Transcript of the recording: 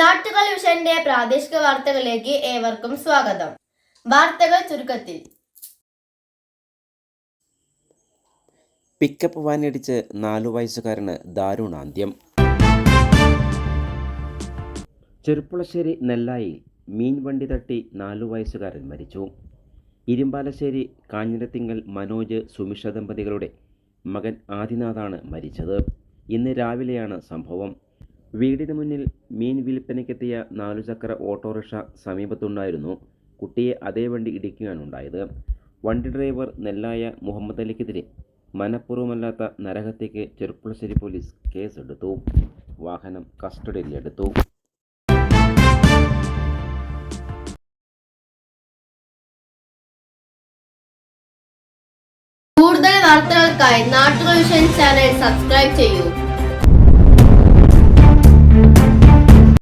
വിഷന്റെ പ്രാദേശിക വാർത്തകളിലേക്ക് ഏവർക്കും സ്വാഗതം. വാർത്തകൾ ചുരുക്കത്തിൽ. പിക്കപ്പ് വാനിടിച്ച് നാലു വയസ്സുകാരന് ദാരുണാന്ത്യം. ചെറുപ്പുളശ്ശേരി നെല്ലായിൽ മീൻ വണ്ടി തട്ടി നാലു വയസ്സുകാരൻ മരിച്ചു. ഇരുമ്പാലശ്ശേരി കാഞ്ഞിരത്തിങ്കൽ മനോജ് സുമിഷ ദമ്പതികളുടെ മകൻ ആദിനാഥാണ് മരിച്ചത്. ഇന്ന് രാവിലെയാണ് സംഭവം. വീടിന് മുന്നിൽ മീൻ വിൽപ്പനയ്ക്കെത്തിയ നാലുചക്ര ഓട്ടോറിക്ഷ സമീപത്തുണ്ടായിരുന്നു. കുട്ടിയെ അതേ വണ്ടി ഇടിക്കുകയാണുണ്ടായത് വണ്ടി ഡ്രൈവർ നെല്ലായ മുഹമ്മദ് അലിക്കെതിരെ മനഃപൂർവമല്ലാത്ത നരഹത്യയ്ക്ക് ചെറുപ്പുളശ്ശേരി പോലീസ് കേസെടുത്തു. വാഹനം കസ്റ്റഡിയിലെടുത്തു. കൂടുതൽ വാർത്തകൾക്കായി നാട്ടുകൾ വിഷൻ ചാനൽ സബ്സ്ക്രൈബ് ചെയ്യൂ.